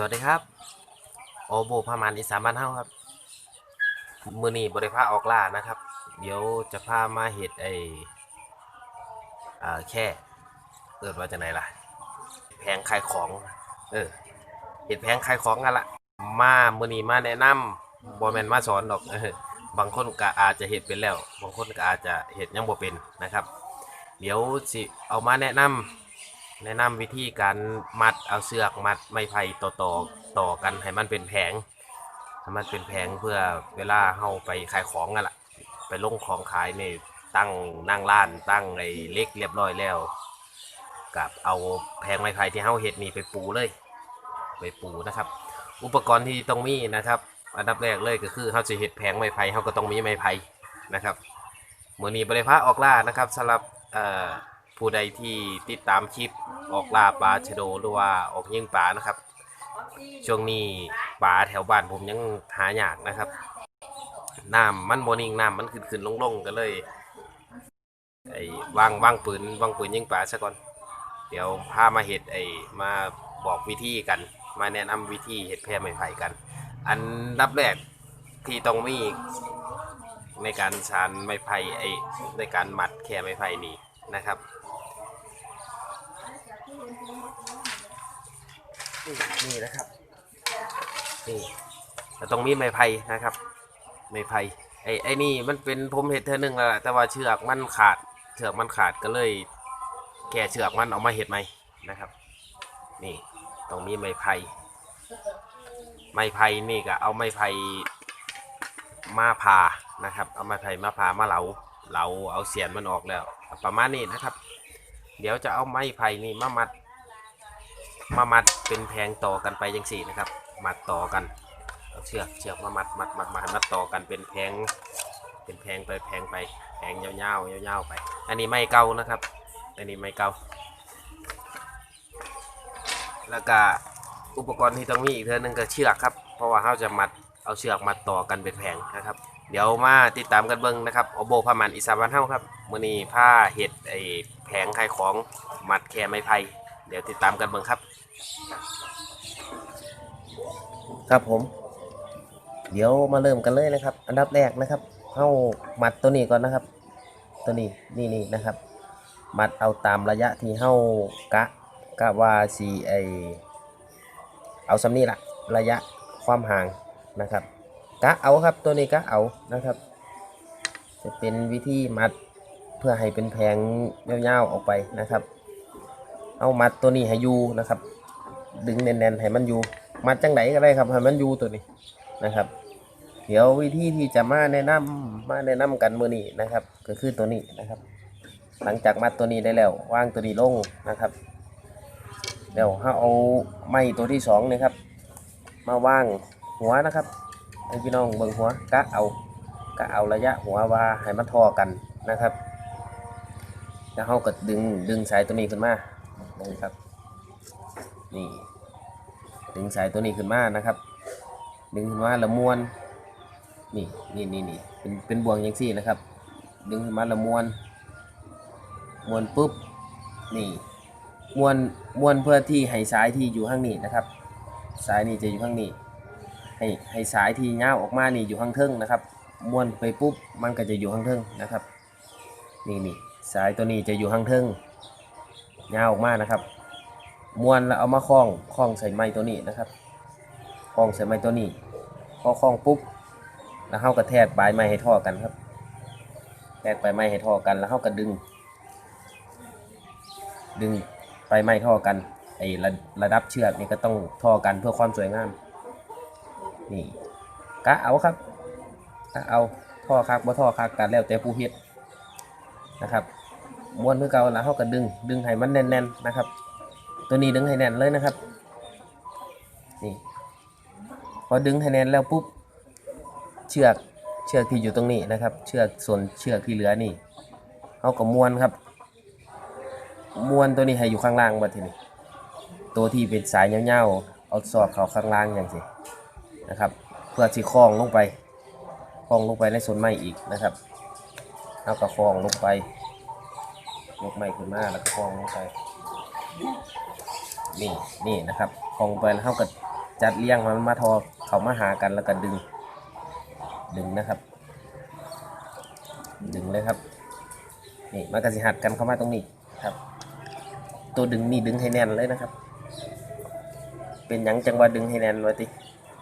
สวัสดีครับ โอโบพามานอีสานบ้านเฮาครับ มือนี้บริพาออกล่านะครับ เดี๋ยวจะพามาเห็ดไออ่าแค่เกิดว่าจะไหนล่ะแผงขายของ เออเห็ดแผงขายของกันละมามือนี้มาแนะนำบอแมนมาสอนดอกเออบางคนก็อาจจะเห็ดเป็นแล้ว บางคนก็อาจจะเห็ดยังบ่เป็นนะครับ เดี๋ยวสิเอามาแนะนำ แนะนำวิธีการมัดเอาเสือกมัดไม้ไผ่ต่อต่อต่อกันให้มันเป็นแผงให้มันเป็นแผงเพื่อเวลาเฮาไปขายของกันละไปลงของขายนี่ตั้งนั่งร้านตั้งไอ้เล็กเรียบร้อยแล้วกับเอาแผงไม้ไผ่ที่เฮาเฮ็ดนี่ไปปูเลย ไปปูนะครับ อุปกรณ์ที่ต้องมีนะครับ อันดับแรกเลยก็คือเฮาจะเฮ็ดแผงไม้ไผ่เฮาก็ต้องมีไม้ไผ่นะครับมือนี้บ่ได้พาออกล่านะครับสำหรับเอ่อ ผู้ใดที่ติดตามคลิปออกล่าปลาชะโดหรือว่าออกยิงปลานะครับ ช่วงนี้ปลาแถวบ้านผมยังหายากนะครับน้ำมันโมนิ่งน้ำมันขึ้นขึ้นลงลงๆก็เลยไอ้วางวางปืนวางปืนยิงปลาซะก่อน เดี๋ยวพามาเห็ดไอ้มาบอกวิธีกัน มาแนะนำวิธีเห็ดแพร่ไม้ไผ่กัน อันดับแรกที่ต้องมีในการชานไม้ไผ่ไอ้ในการมัดแค่ไม้ไผ่นี่นะครับ นี่นี่นะครับนี่เราต้องมีไม้ไผ่นะครับ ไม้ไผ่ไอ้ไอ้นี่มันเป็นผมเห็ดเท่านึงแล้วล่ะแต่ว่าเชือกมันขาดเชือกมันขาดก็เลยแก่เชือกมันเอามาเห็ดใหม่นะครับ นี่ต้องมีไม้ไผ่ไม้ไผ่นี่ก็เอาไม้ไผ่มาผ่านะครับ เอาไม้ไผ่มาผ่ามาเหลาเหลาเอาเสียนมันออกแล้ว ประมาณนี้นะครับ เดี๋ยวจะเอาไม้ไผ่นี่มามัด มามัดเป็นแพงต่อกันไปยังสี่นะครับ มัดต่อกันเอาเชือกเชือกมามัดมัดมัดมัดมัดต่อกันเป็นแพงเป็นแพงไปแพงไปแพงยาวๆยาวๆไป อันนี้ไม่เก่านะครับ อันนี้ไม่เก่าแล้วก็อุปกรณ์ที่ต้องมีอีกเท่านึงก็เชือกครับ เพราะว่าเขาจะมัดเอาเชือกมัดต่อกันเป็นแพงนะครับ เดี๋ยวมาติดตามกันเบิ้งนะครับโอโบพามันอีสานบ้านเฮาครับมื้อนี้ผ้าเห็ดไอ แผงขายของมัดแค่ไม้ไผ่เดี๋ยวติดตามกันเบิ้งครับ ครับผม เดี๋ยวมาเริ่มกันเลยนะครับ อันดับแรกนะครับเข้ามัดตัวนี้ก่อนนะครับ ตัวนี้นี่นี่นะครับมัดเอาตามระยะที่เข้ากะกะว่าสีไอเอาสำนีละระยะความห่างนะครับกะเอาครับตัวนี้กะเอานะครับ จะเป็นวิธีมัด เพื่อให้เป็นแผงยาวๆออกไปนะครับ เอามัดตัวนี้ให้อยู่นะครับ ดึงแน่นๆให้มันอยู่มัดจังไหนก็ได้ครับให้มันอยู่ตัวนี้นะครับ เดี๋ยววิธีที่จะมาแนะนำมาแนะนำกันมือนี้นะครับ ก็คือตัวนี้นะครับ หลังจากมัดตัวนี้ได้แล้ววางตัวนี้ลงนะครับเดี๋ยวถ้าเอาไม้ตัวที่สองนี่ครับ มาวางหัวนะครับพี่น้องเบิ่งหัวกะเอากะเอาระยะหัวว่าให้มันทอกันนะครับ แล้วเขาก็ดึงดึงสายตัวนี้ขึ้นมานี่ครับ นี่ ดึงสายตัวนี้ขึ้นมานะครับ ดึงขึ้นมาละมวน นี่นี่นี่นี่เป็นเป็นบ่วงย่างซี่นะครับ ดึงขึ้นมาละมวนมวนปุ๊บ นี่มวนมวนเพื่อที่ให้สายที่อยู่ข้างนี้นะครับ สายนี่จะอยู่ข้างนี้ ให้ให้สายที่เงาออกมานี่อยู่ข้างเทิงนะครับมวนไปปุ๊บมันก็จะอยู่ข้างเทิงนะครับ นี่นี่ สายตัวนี้จะอยู่ข้างเทิงเงาวออกมานะครับม้วนแล้วเอามาคล้องคล้องใส่ไม้ตัวนี้นะครับคล้องใส่ไม้ตัวนี้พอคล้องปุ๊บแล้วเข้าก็แทกปลายไม้ให้ท่อกันครับแทกปลายไม้ให้ท่อกัน แล้วเข้าก็ดึง ดึงปลายไม้ท่อกันไอ้ระระดับเชือกนี่ก็ต้องท่อกันเพื่อความสวยงามนี่กะเอาครับกะเอาท่อคักบ่ท่อคักกันแล้วแต่ผู้เฮ็ดนะครับ ม้วนเพื่อเก่าแล้วเขาก็ดึง ดึงให้มันแน่นๆนะครับ ตัวนี้ดึงให้แน่นเลยนะครับ นี่ พอดึงให้แน่นแล้วปุ๊บ เชือก เชือกที่อยู่ตรงนี้นะครับ เชือกส่วนเชือกที่เหลือนี่เขาก็ม้วนครับ ม้วนตัวนี้ให้อยู่ข้างล่างมาทีนี้ ตัวที่เป็นสายเงาวๆเอาสอดเขาข้างล่างอย่างสินะครับ เพื่อที่คล้องลงไปคล้องลงไปในส่วนไม้อีกนะครับเอากระคล้องลงไป ยกไม้ขึ้นมาแล้วก็คล้องลงไปนี่นี่นะครับคลองไปแล้วเขาก็จัดเรียงมันมาทอเขามาหากันแล้วก็ดึง ดึงนะครับ ดึงเลยครับ นี่มันก็สิหัดกันเข้ามาตรงนี้ครับ ตัวดึงนี่ดึงให้แน่นเลยนะครับ เป็นหยังจังว่าดึงให้แน่นไว้ติ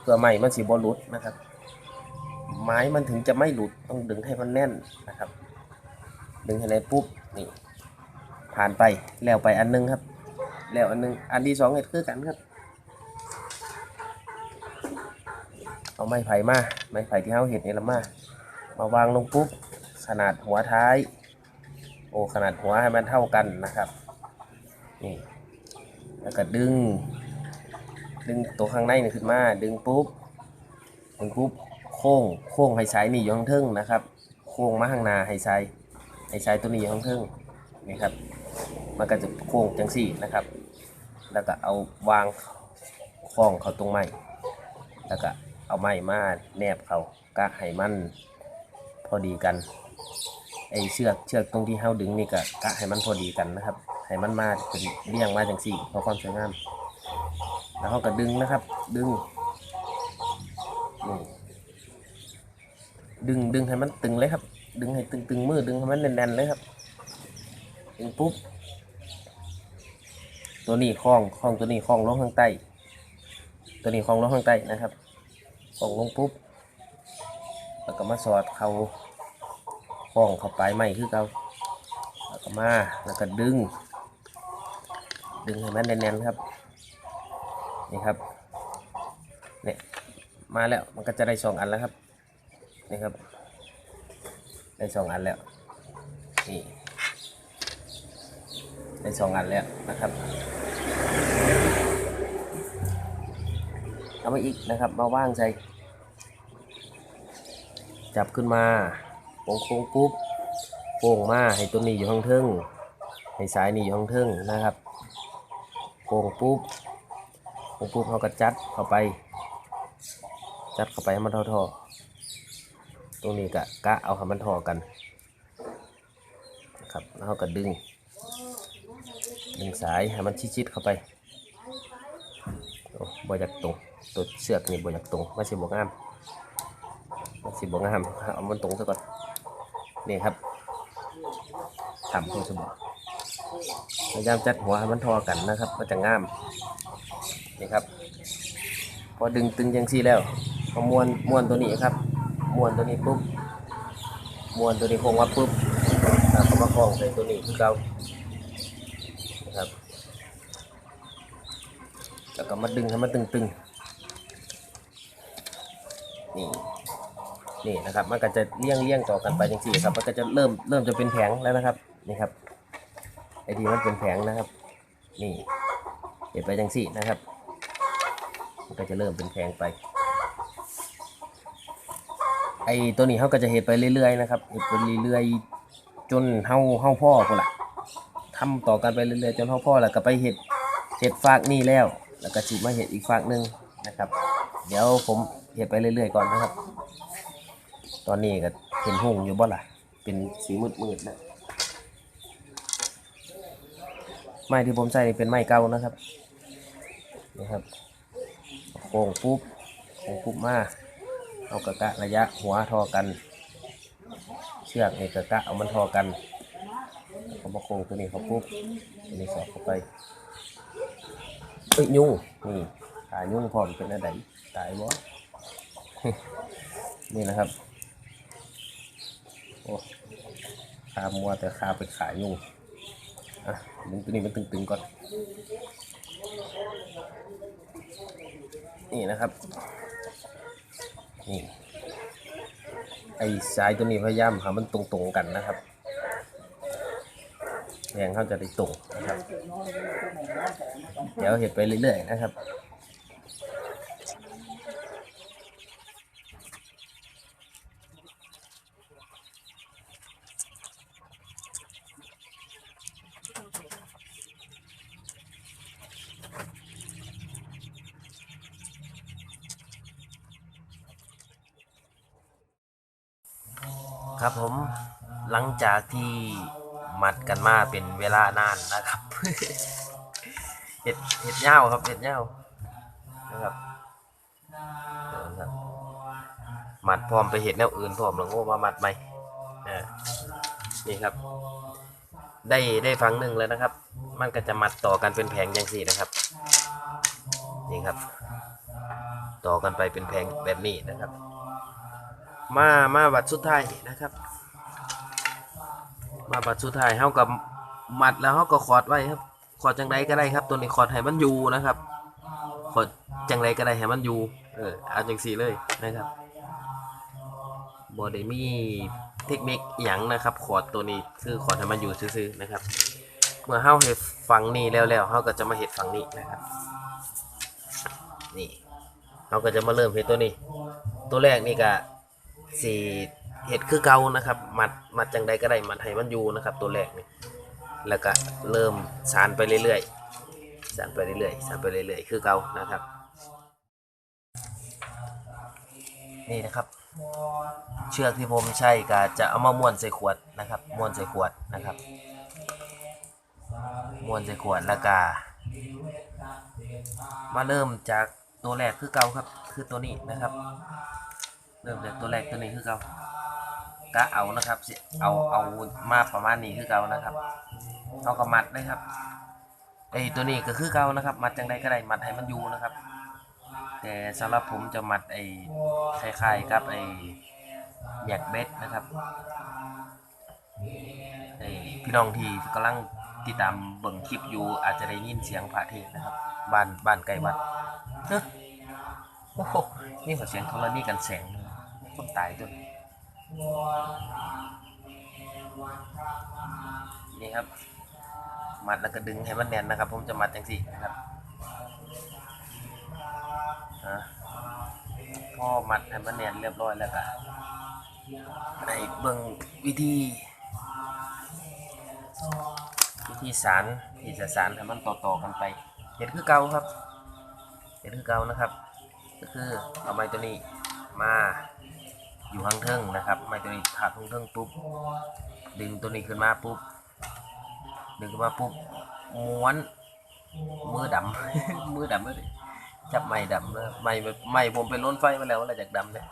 เพื่อไม่มันสิบ่หลุดนะครับ ไม้มันถึงจะไม่หลุดต้องดึงให้มันแน่นนะครับ ดึงให้แน่นปุ๊บนี่ ผ่านไปแล้วไปอันหนึงครับ แล้วอันหนึงอันที่สองเห็ดคือกันครับ เอาไม้ไผ่มาไม้ไผ่ที่เฮาเห็ดนี่ละมามาวางลงปุ๊บขนาดหัวท้าย โอ้ขนาดหัวให้มันเท่ากันนะครับนี่แล้วก็ดึง ดึงตัวข้างในนี่ขึ้นมา ดึงปุ๊บดึงปุ๊บโค้งโค้งให้สายนี่อยู่ข้างเทิงนะครับ โค้งมาข้างหน้าให้สายให้สายตัวนี้อยู่ข้างเทิงนี่ครับ มันก็จะโค้งจังสี่นะครับ แล้วก็เอาวางคล้องเขาตรงไม้แล้วก็เอาไม้มาแนบเขากะให้มันพอดีกันไอเชือกเชือกตรงที่เฮาดึงนี่ก็กะให้มันพอดีกันนะครับให้มันมาเป็นเรียงมาจังสี่เพราะความสวยงาม แล้วเขาก็ดึงนะครับ ดึงดึงดึงให้มันตึงเลยครับ ดึงให้ตึงตึงมือดึงให้มันแน่นๆเลยครับดึงปุ๊บ ตัวนี้คล้องคล้องตัวนี้คล้องลงข้างใต้ ตัวนี้คล้องลงข้างใต้นะครับคล้องลงปุ๊บแล้วก็มาสอดเขาคล้องเข้าไปไม่คือเขาแล้วก็มาแล้วก็ดึง ดึงให้มันแน่นๆครับนี่ครับเนี่ยมาแล้วมันก็จะได้สองอันแล้วครับนี่ครับ ได้สองอันแล้วนี่ได้สองอันแล้วนะครับ เอามาอีกนะครับ มาว่างใจจับขึ้นมาโค้งโค้งปุ๊บโค้งมาให้ตัวนี้อยู่ข้างเทิงให้สายนี่อยู่ข้างเทิงนะครับโค้งปุ๊บโค้งปุ๊บเขาก็จัดเข้าไป จัดเข้าไปให้มันทอๆตรงนี้กะกะเอาให้มันทอกัน ครับแล้วเขาก็ดึง ดึงสายให้มันชิดๆเข้าไปโอ้บ่อยากตรงตัวเสือกนี่บ่อยากตรงมันสิบ่งามมันสิบ่งามเอามันตรงซะก่อนนี่ครับทำเพื่อสมองพยายามจัดหัวให้มันทอกันนะครับมันจะงามนี่ครับ พอดึงตึงยังซี่แล้วพอม้วนม้วนตัวนี้ครับม้วนตัวนี้ปุ๊บม้วนตัวนี้คงว่าปุ๊บแล้วก็มาคล้องใส่ตัวนี้คือเก่า นะครับ แล้วก็มาดึงให้มันตึงๆ นี่นี่นะครับ มันก็จะเลี่ยงเลี่ยงต่อกันไปจริงๆครับ มันก็จะเริ่มเริ่มจะเป็นแผงแล้วนะครับ นี่ครับ ไอทีมันเป็นแผงนะครับ นี่เห็นไปจังสี่นะครับ มันก็จะเริ่มเป็นแผงไป ไอตัวนี้เขาก็จะเห็ดไปเรื่อยๆนะครับเห็ดไปเรื่อยๆ จนเฮาเฮาพ่อคนละทำต่อกันไปเรื่อยๆ จนเฮาพ่อล้วก็ไปเห็ดเห็ดฝากนี่แล้ว แล้วก็จิมาเห็ดอีกฝากหนึ่งนะครับ เดี๋ยวผมเห็ดไปเรื่อยๆก่อนนะครับ ตอนนี้ก็เห็นหงอยู่บ่ล่ะ เป็นสีมืดๆนะไม้ที่ผมใส่เป็นไม้เก่านะครับนะครับโค้งปุ๊บโค้งปุ๊บมาเอากระกะระยะหัวทอกัน เชือกเอกกะเอามันทอกันเขามาโค้งตัวนี้เขาปุ๊บตัวนี้สอดเข้าไป เอ้ยยุ่งนี่ตายยุ่งพร้อมเป็นอะไรตายบ่นี่นะครับโอ้ขามัวแต่ขาไปขายยุ่งอะดึงตัวนี้มันตึงๆก่อน นี่นะครับ นี่ไอ้สายตัวนี้พยายามหามันตรงๆกันนะครับ แรงเขาจะได้ตรงนะครับเดี๋ยวเห็ดไปเรื่อยๆนะครับครับผมหลังจากที่ มัดกันมาเป็นเวลานานนะครับเห็ดเห็ดเหย้าครับเห็ดเหย้านะครับมัดพร้อมไปเห็ดแนวอื่นพร้อมแล้วโง่มามัดไหมนี่ครับ ได้ได้ฟังหนึ่งแล้วนะครับ มันก็จะมัดต่อกันเป็นแผงอย่างสี่นะครับ นี่ครับ ต่อกันไปเป็นแผงแบบนี้นะครับ มามาบัดสุดท้ายนะครับ มาบัดสุดท้ายเฮากับมัดแล้วเฮาก็ขอดไว้ครับ ขอดจังไดก็ได้ครับ ตัวนี้ขอดให้มันอยู่นะครับ ขอดจังไดก็ได้ให้มันอยู่ เออเอาจังสี่เลยนะครับบ่ได้มีเทคนิคอหย่างนะครับ ขอดตัวนี้คือขอดให้มันอยู่ซื่อๆนะครับ เมื่อเฮาเฮ็ดฝั่งนี้แล้วแล้วเฮาก็จะมาเฮ็ดฝั่งนี้นะครับ นี่เราก็จะมาเริ่มเฮ็ดตัวนี้ ตัวแรกนี่ก็สี เห็ดคือเกานะครับมัดมัดจังใดก็ได้มัดให้มันอยู่นะครับ ตัวแรกนี่แล้วก็เริ่มสานไปเรื่อยๆสานไปเรื่อยๆสานไปเรื่อยๆ คือเกานะครับ นี่นะครับ เชือกที่ผมใช้ก็จะเอามาม้วนใส่ขวดนะครับม้วนใส่ขวดนะครับม้วนใส่ขวดแล้วก็มาเริ่มจากตัวแรกคือเกาครับ คือตัวนี้นะครับ เริ่มจากตัวแรกตัวนี้คือเกา กะเอานะครับสิเอาเอามาประมาณนี้คือเก่านะครับเอากับมัดนะครับไอ้ตัวนี้ก็คือเก่านะครับ มัดจังไดก็ได้มัดให้มันอยู่นะครับ แต่สำหรับผมจะมัดไอ้คล้ายๆกับไอ้แยกเบ็ดนะครับไอ้พี่น้องที่กำลังติดตามเบิ่งคลิปอยู่อาจจะได้ยินเสียงพระเทศนะครับบ้านบ้านไกลวัดเฮ้ยโอ้โหนี่ขอเสียงธรณีกันแสงเลยคนตายด้วย นี่ครับ มัดแล้วก็ดึงให้มันแน่นนะครับ ผมจะมัดจังสี่นะครับฮะพอมัดให้มันแน่นเรียบร้อยแล้วก็ในเบิ่งวิธี วิธีสารที่จะสารให้มันต่อๆกันไปเห็นคือเก่าครับเห็นคือเก่านะครับ ก็คือเอาไม้ตัวนี้มา อยู่ข้างเทิงนะครับไม้ตัวนี้ถักข้างเทิงปุ๊บดึงตัวนี้ขึ้นมาปุ๊บดึงขึ้นมาปุ๊บม้วนมือดำ มือดำเลยจับไม้ดำเลยไม้ไม้ผมเป็นล้นไฟมาแล้วอะไรจากดำเลย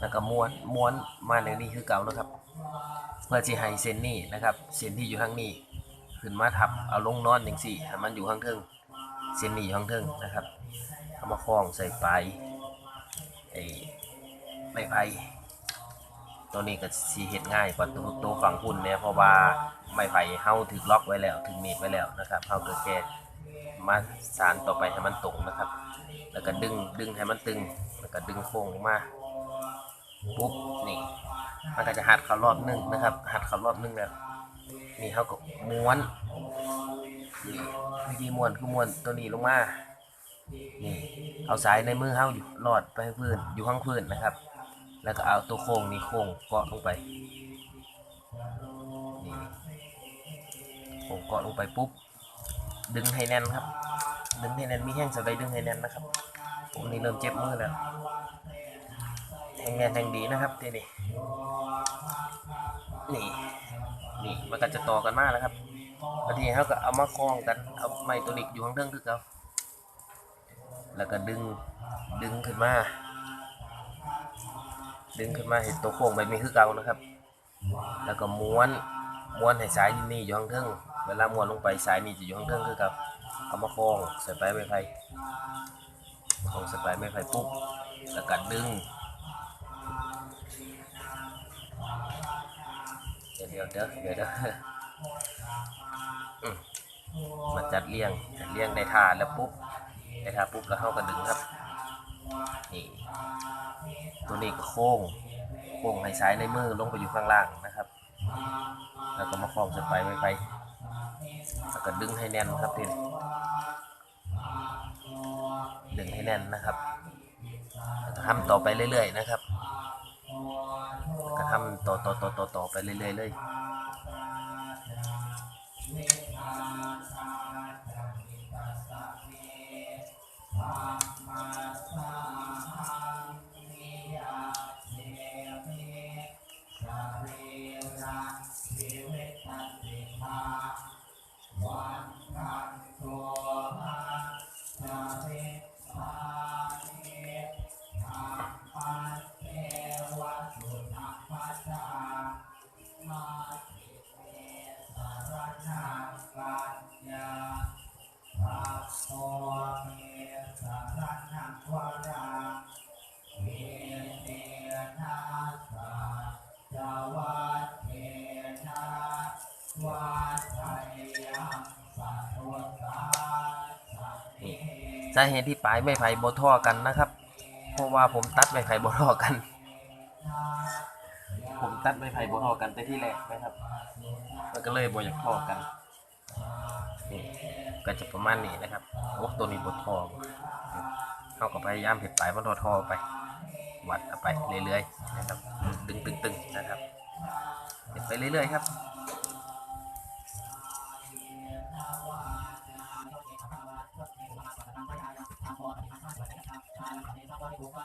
แล้วก็ม้วนม้วนมาในนี้คือเก่านะครับ เพื่อที่ให้เส้นนี้นะครับเส้นที่อยู่ข้างนี้ขึ้นมาทับเอาลงนอนอย่างสี่มันอยู่ข้างเทิงเส้นนี้อยู่ข้างเทิงนะครับเอามาคล้องใส่ปลายไอ้ ไม้ไผ่ตัวนี้ก็สีเห็ดง่ายกว่าตัวตัวฝั่งคุณเนี่ยเพราะว่าไม้ไผ่เฮาถึกล็อกไว้แล้วถึงหนีไว้แล้วนะครับเฮาก็แค่มาสานต่อไปให้มันตรงนะครับ แล้วก็ดึงดึงให้มันตึง แล้วก็ดึงโค้งลงมาปุ๊บนี่มันก็จะหัดเขารอบหนึ่งนะครับหัดเขารอบหนึ่งแล้วนี่เขาก็ม้วนนี่วิธีม้วนคือม้วนตัวนี้ลงมานี่เอาสายในมือเขาอยู่รอดไปพื้นอยู่ข้างพื้นนะครับ แล้วก็เอาตัวโค้งนี้โค้งเกาะลงไปนี่โค้งเกาะลงไปปุ๊บ ดึงให้แน่นครับ ดึงให้แน่นมีแห้งสบายดึงให้แน่นนะครับผมนี่เริ่มเจ็บมือแล้วแห้งแน่นแห้งดีนะครับทีนี้นี่นี่มันก็จะต่อกันมากแล้วครับบางทีเขาก็เอามาคล้องกันเอาไม้ตัวนี้อยู่ข้างเทิงคือเขาแล้วก็ดึงดึงขึ้นมา ดึงขึ้นมาเห็นตัวโค้งแบบนี้คือเก่านะครับ แล้วก็ม้วนม้วนให้สายนี่อยู่ข้างเทิงเวลาม้วนลงไปสายนี่จะอยู่ข้างเทิงคือก่าเอามาคล้องใส่ปลายไม้ไผ่คล้องใส่ปลายไม้ไผ่ปุ๊บแล้วก็ดึงเดี๋ยวเดี๋ยวเดี๋ยวเดี๋ยวเดี๋ยวอืมาจัดเรียงจัดเรียงในท่าแล้วปุ๊บในท่าปุ๊บแล้วเข้ากันดึงครับ นี่ตัวนี้โค้งโค้งในซ้ายในมือลงไปอยู่ข้างล่างนะครับ แล้วก็มาคล้องสไปไว้ไปแล้วก็ดึงให้แน่นครับทีนดึงให้แน่นนะครับทำต่อไปเรื่อยๆนะครับก็ทำต่อต่อต่อต่อต่อไปเรื่อยๆเลยอ่า Amen. สาเหตุที่ปลายไม้ไผ่บ่ท่อกันนะครับ เพราะว่าผมตัดไม้ไผ่บ่ท่อกัน ผมตัดไม้ไผ่บ่ท่อกันแต่ที่แรกนะครับมันก็เลยบ่อยากท่อกันนี่ก็จะประมาณนี้นะครับโอ้ตัวนี้บ่ท่อเขาก็พยายามเห็ดปลายมันท่อๆไปวัดเอาไปเรื่อยๆนะครับ ตึงๆๆนะครับเห็ดไปเรื่อยๆครับ วันนี้เขาบอกว่า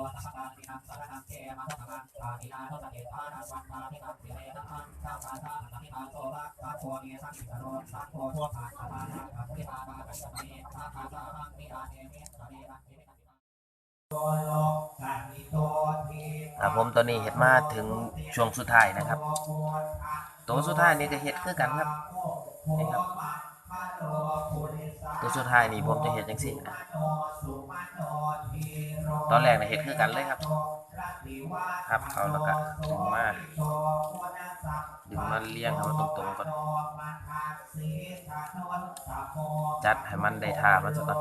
บผมตอนนี้เห็ดมาถึงช่วงสุดท้ายนะครับ ตัวสุดท้ายนี่ก็เห็ดคือกันครับนี่ครับ ตัวสุดท้ายนี่ผมจะเห็ดจังซี่นะตอนแรกนะเห็ดคือกันเลยครับ ครับเขาแล้วก็ดึงมาดึงมาเลี้ยงให้มันตรงๆก่อน จัดให้มันได้ท่ามันซะก่อน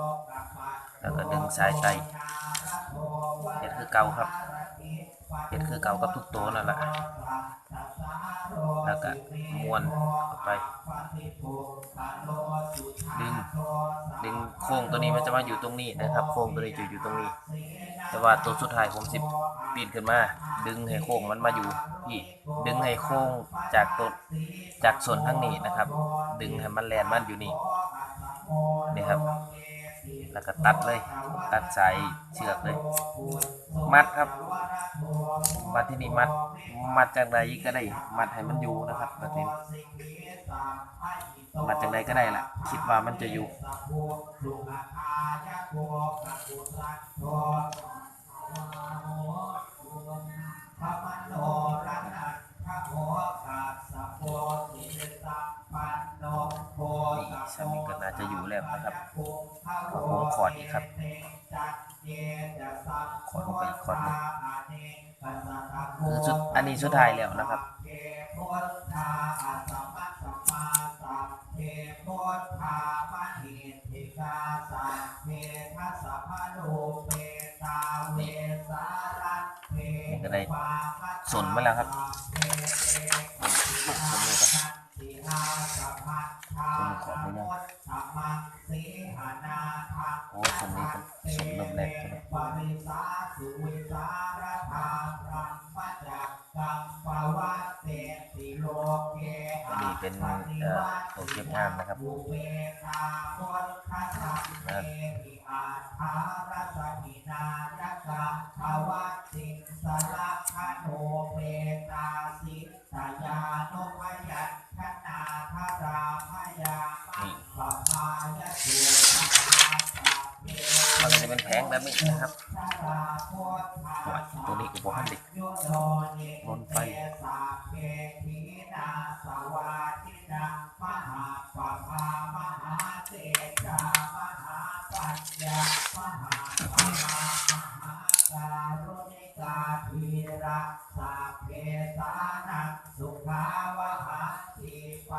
แล้วก็ดึงสายไตเห็ดคือเก่าครับ เห็ดคือเก่ากับทุกตัวนั่นแหละแล้วก็ม้วนออกไป ดึง ดึงโค้งตัวนี้มันจะมาอยู่ตรงนี้นะครับ โค้งตัวนี้จะอยู่ตรงนี้ แต่ว่าตัวสุดท้ายผมสิบปีนขึ้นมา ดึงให้โค้งมันมาอยู่ที่ ดึงให้โค้งจากตัวจากส่วนข้างนี้นะครับ ดึงให้มันแลนมันอยู่นี่นี่ครับ แล้วก็ตัดเลย ตัดสายเชือกเลย มัดครับ มัดที่นี่มัด มัดจากใดก็ได้ มัดให้มันอยู่นะครับแบบนี้มัดจากใดก็ได้แหละคิดว่ามันจะอยู่นี่ชา สามิก็น่าจะอยู่แล้วนะครับผมขอดอีกครับขอดลงไปอีกขอดนึงคือสุดอันนี้สุดท้ายแล้วนะครับนี่ก็ได้สนมาแล้วครับสนเลยครับ ขอไม่ได้โอ้สนนี้เป็นสนเริ่มแรกใช่ไหมอันนี้เป็นเอ่อตัวเก็บงานนะครับนะครับนี่ มันก็จะเป็นแผงแบบนี้นะครับตัวนี้อุปกรณ์ด็กบนไฟ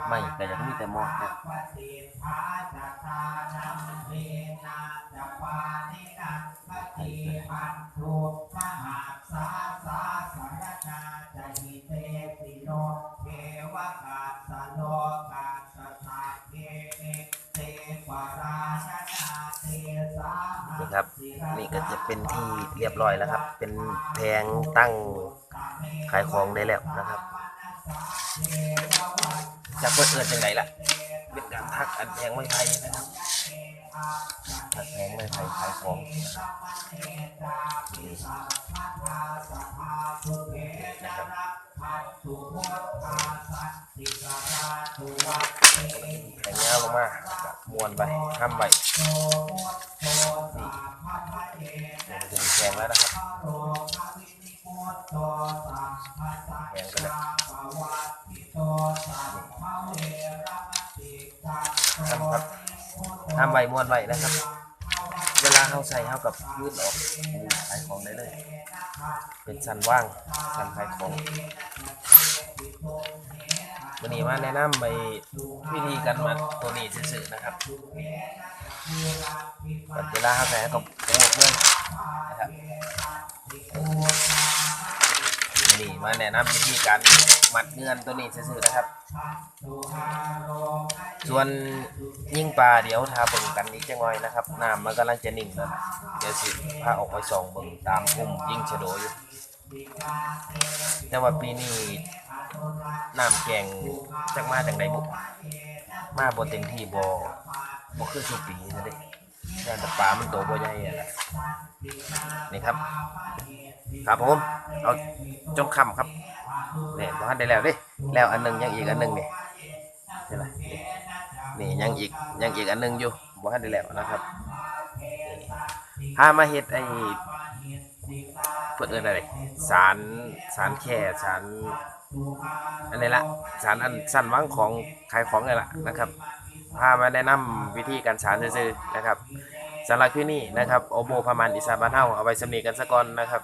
ไม่แต่ยังมีแต่หมอดนะ นี่ครับนี่ก็จะเป็นที่เรียบร้อยแล้วครับ เป็นแพงตั้งขายของได้แล้วนะครับจากเพื่อนเอินจังไหนล่ะเป็นการทักอันแพงไม่ไทยนะครับทักแพงไม่ไทยขายของนะครับ แข่งเงาลงมากับมวนไปข้ามไปนี่แข่งแล้วนะครับแข่งกันแล้วครับครับทำใบม้วนใบนะครับ เวลาใส่เขากับยืดออกขายของได้เลย เป็นสันว่างสันขายของวันนี้มาแนะนำไปวิธีการมัดตัวนี้ซื่อๆนะครับเวลาเขาใส่กับโอ้เพื่อนนะครับ วันนี้มาแนะนำวิธีการมัดเงื่อนตัวนี้ซื่อๆนะครับ ส่วนยิ่งปลาเดี๋ยวทาเบิ่งกันอีกจังหน่อยนะครับน้ำมันกำลังจะนิ่งแล้วนะเดี๋ยวสิพาออกไปส่องเบิ่งตามพุ่มยิ่งชะโดอยู่แต่ว่าปีนี้น้ำแกงจักมาจังใดบุมาบ่เต็มที่บ่บ่คือสุปีนะเด้แต่ปลามันโตบ่ใหญ่อะนะนี่ครับ ครับผม เอาจงคำครับเนี่ยบ่ทันได้แล้วด้แล้วอันหนึงยังอีกอันหนึงนี่ใช่ไหมนี่ยังอีกยังอีกอันหนึงอยู่บ่ทันได้แล้วนะครับพามาเฮ็ดไอ้เพิ่นเอินอะไรสารสารแค่สารอันนี้ละสารอันสั้นวางของขายของนี่ละนะครับพามาแนะนำวิธีการสารซื่อๆนะครับสำหรับคลิปนี้นะครับโอโบประมาณอีสาบานเฮาเอาไว้สำนีกันซะก่อนนะครับ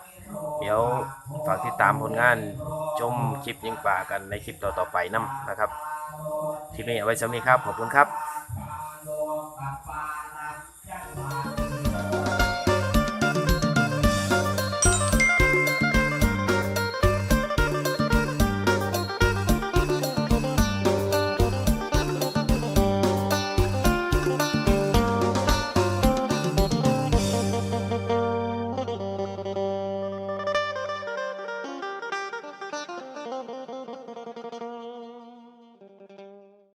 ดี๋ยวฝากติดตามผลงานชมคลิปยิงป่ากันในคลิปต่อๆไปนํนะครับคลิปนี้เอาไว้สำนี้ครับ ขอบคุณครับ